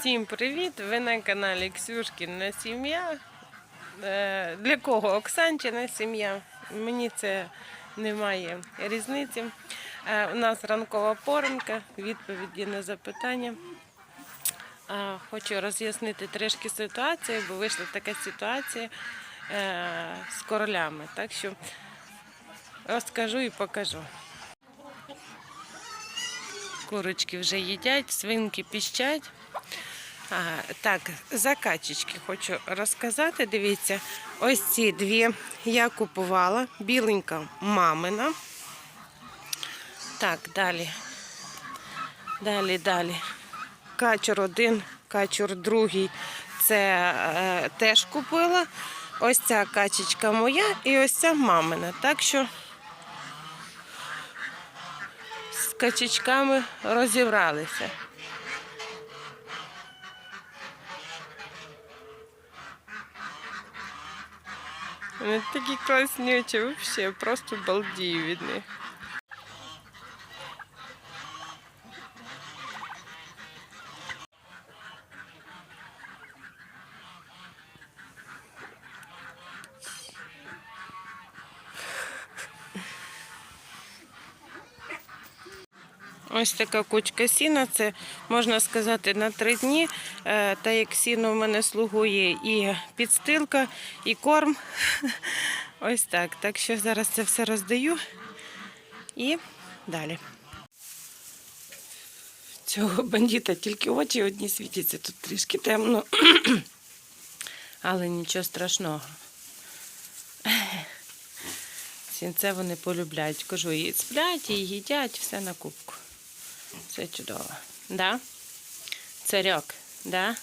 Всім привіт! Ви на каналі Ксюшкіна сім'я. Е, Для кого Оксанчина сім'я? Мені це немає різниці. Е, У нас ранкова поранка, відповіді на запитання. Хочу роз'яснити трішки ситуацію, бо вийшла така ситуація е, з королями. Так що розкажу і покажу. Курочки вже їдять, свинки піщать. Так, за качечки хочу розказати. Дивіться, ось ці дві я купувала. Біленька мамина. Так, далі. Далі, далі. Качур один, качур другий. Це е, теж купила. Ось ця качечка моя і ось ця мамина. Так що з качечками розібралися. Вони такі класнючі, взагалі, просто балдію від них. Ось така кучка сіна, це можна сказати на три дні. Е, Та як сіно в мене слугує і підстилка, і корм. Ось так. Так що зараз це все роздаю і далі. Цього бандита тільки очі одні світяться, тут трішки темно. Але нічого страшного. Сінце вони полюбляють. Кажу, і сплять, і їдять, все на кубку. Все чудово. Да? Царьок, да?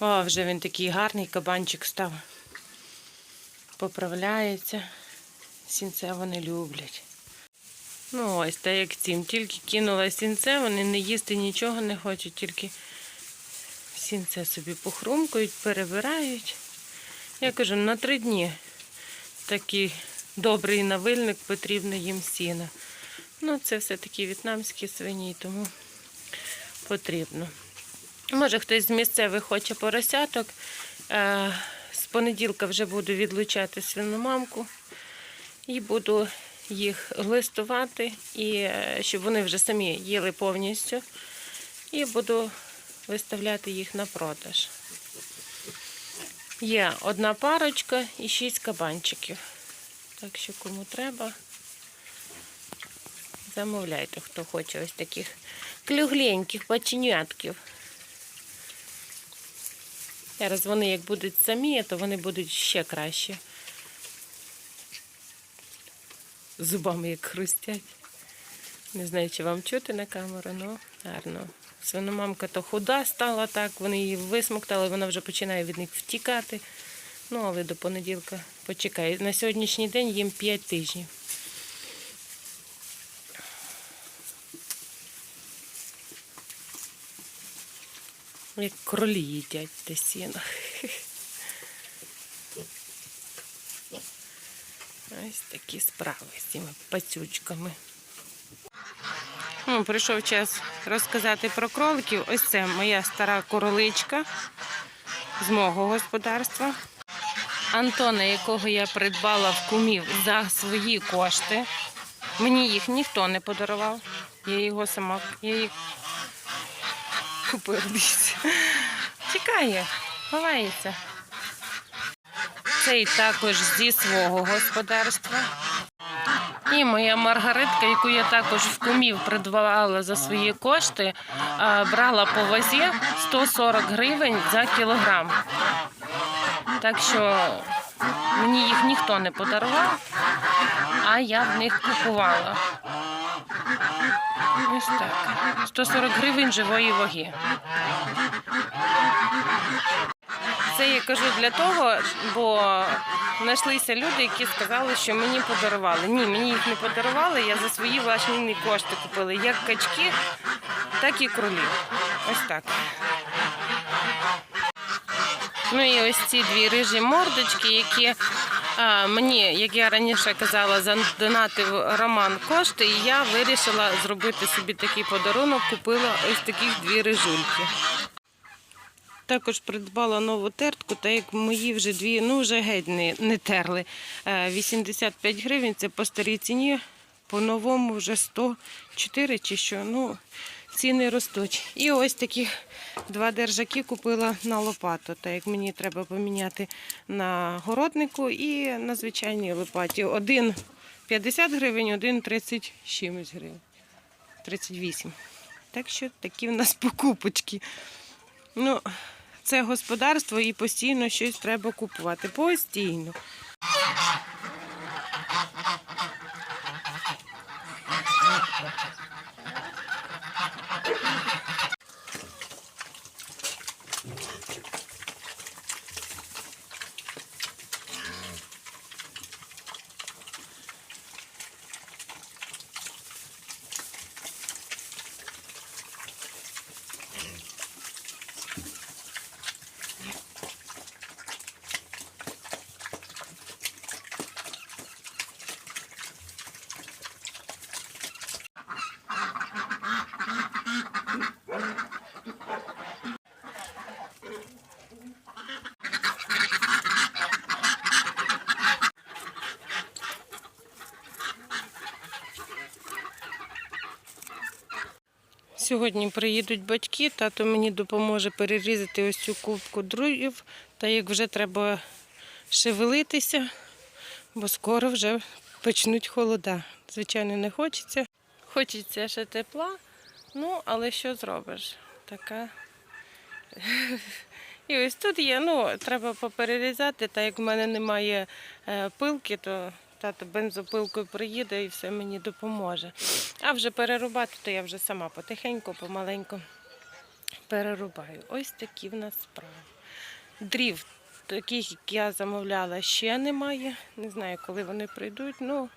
О, вже він такий гарний кабанчик став. Поправляється. Сінце вони люблять. Ну, ось так як цим. Тільки кинула сінце, вони не їсти нічого не хочуть, тільки сінце собі похрумкують, перебирають. Я кажу, на три дні такий добрий навильник потрібно їм сіна. Ну, це все-таки в'єтнамські свині, тому потрібно. Може, хтось з місцевих хоче поросяток. Е, З понеділка вже буду відлучати свиномамку і буду їх глистувати, і е, щоб вони вже самі їли повністю. І буду виставляти їх на продаж. Є одна парочка і шість кабанчиків. Так що кому треба, замовляйте, хто хоче ось таких клюгленьких паченятків. Зараз вони як будуть самі, то вони будуть ще краще. Зубами як хрустять. Не знаю, чи вам чути на камеру, але гарно. Свиномамка то худа стала так, вони її висмоктали, вона вже починає від них втікати. Ну, але до понеділка почекає. На сьогоднішній день їм 5 тижнів. Як кролі їдять те сіно. Ось такі справи з цими пацючками. Ну, прийшов час розказати про кроликів. Ось це моя стара короличка з мого господарства. Антона, якого я придбала в кумів за свої кошти. Мені їх ніхто не подарував. Я його сама я їх купила. Дивіться. Тікає, ховається. Цей також зі свого господарства. І моя маргаритка, яку я також в кумів придбала за свої кошти, брала по вазі 140 гривень за кілограм. Так що мені їх ніхто не подарував, а я в них купувала. Ось так. 140 гривень живої ваги. Це я кажу для того, бо знайшлися люди, які сказали, що мені подарували. Ні, мені їх не подарували, я за свої власні кошти купила. Як качки, так і кролів. Ось так. Ну і ось ці дві рижі мордочки, які мені, як я раніше казала, задонатив Роман кошти, і я вирішила зробити собі такий подарунок, купила ось таких дві рижульки. Також придбала нову тертку, та як мої вже дві, ну вже геть не, не терли. Е, 85 гривень це по старій ціні, по новому вже 104 чи що. Ну, ціни ростуть. І ось такі два держаки купила на лопату. Та як мені треба поміняти на городнику і на звичайній лопаті. Один 50 гривень, один 30 з чимось гривень. 38. Так що такі в нас покупочки. Ну, це господарство і постійно щось треба купувати. Постійно. Сьогодні приїдуть батьки, тато мені допоможе перерізати ось цю кубку друзів, та як вже треба шевелитися, бо скоро вже почнуть холода. Звичайно, не хочеться. Хочеться ще тепла, ну, але що зробиш? Така. І ось тут є, ну, треба поперерізати, та як в мене немає е, пилки, то тато бензопилкою приїде і все мені допоможе. А вже перерубати, то я вже сама потихеньку, помаленьку перерубаю. Ось такі в нас справи. Дрів, таких, як я замовляла, ще немає. Не знаю, коли вони прийдуть. Ну,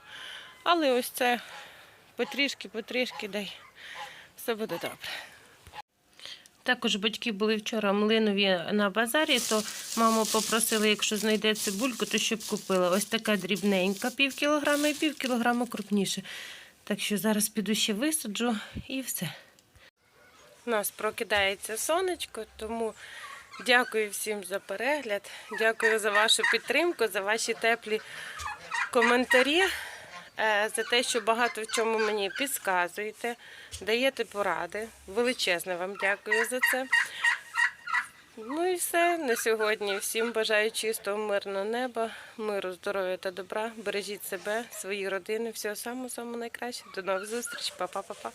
але ось це потрішки, потрішки, дай все буде добре. Також батьки були вчора Млинові на базарі, то маму попросили, якщо знайде цибульку, то щоб купила. Ось така дрібненька, пів кілограма і пів кілограма крупніше. Так що зараз піду ще висаджу і все. У нас прокидається сонечко, тому дякую всім за перегляд. Дякую за вашу підтримку, за ваші теплі коментарі, за те, що багато в чому мені підказуєте, даєте поради. Величезне вам дякую за це. Ну і все на сьогодні. Всім бажаю чистого, мирного неба, миру, здоров'я та добра. Бережіть себе, свої родини. Всього самого самого найкращого. До нових зустрічей. Па-па-па-па.